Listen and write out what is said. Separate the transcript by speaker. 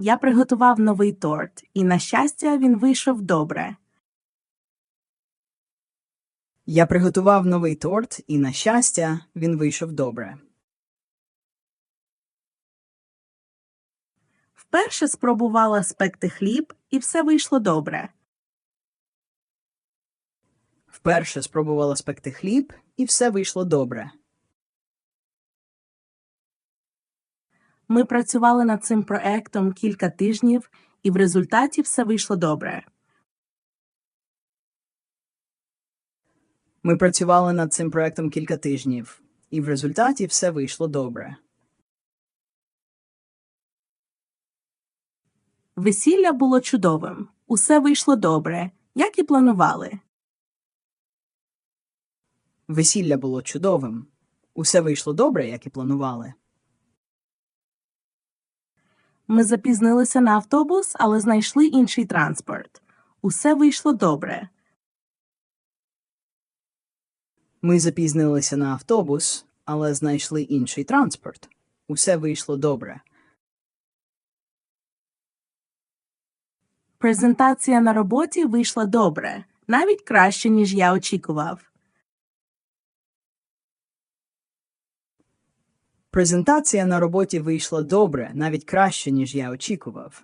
Speaker 1: Я приготував новий торт, і, на щастя, він вийшов добре.
Speaker 2: Я приготував новий торт, і, на щастя, він вийшов добре.
Speaker 1: Вперше спробувала спекти хліб, і все вийшло добре.
Speaker 2: Вперше спробувала спекти хліб, і все вийшло добре.
Speaker 1: Ми працювали над цим проектом кілька тижнів, і в результаті все вийшло добре.
Speaker 2: Ми працювали над цим проектом кілька тижнів, і в результаті все вийшло добре.
Speaker 1: Весілля було чудовим. Усе вийшло добре, як і планували.
Speaker 2: Весілля було чудовим. Усе вийшло добре, як і планували.
Speaker 1: Ми запізнилися на автобус, але знайшли інший транспорт. Усе вийшло добре.
Speaker 2: Ми запізнилися на автобус, але знайшли інший транспорт. Усе вийшло добре.
Speaker 1: Презентація на роботі вийшла добре, навіть краще, ніж я очікував.
Speaker 2: Презентація на роботі вийшла добре, навіть краще, ніж я очікував.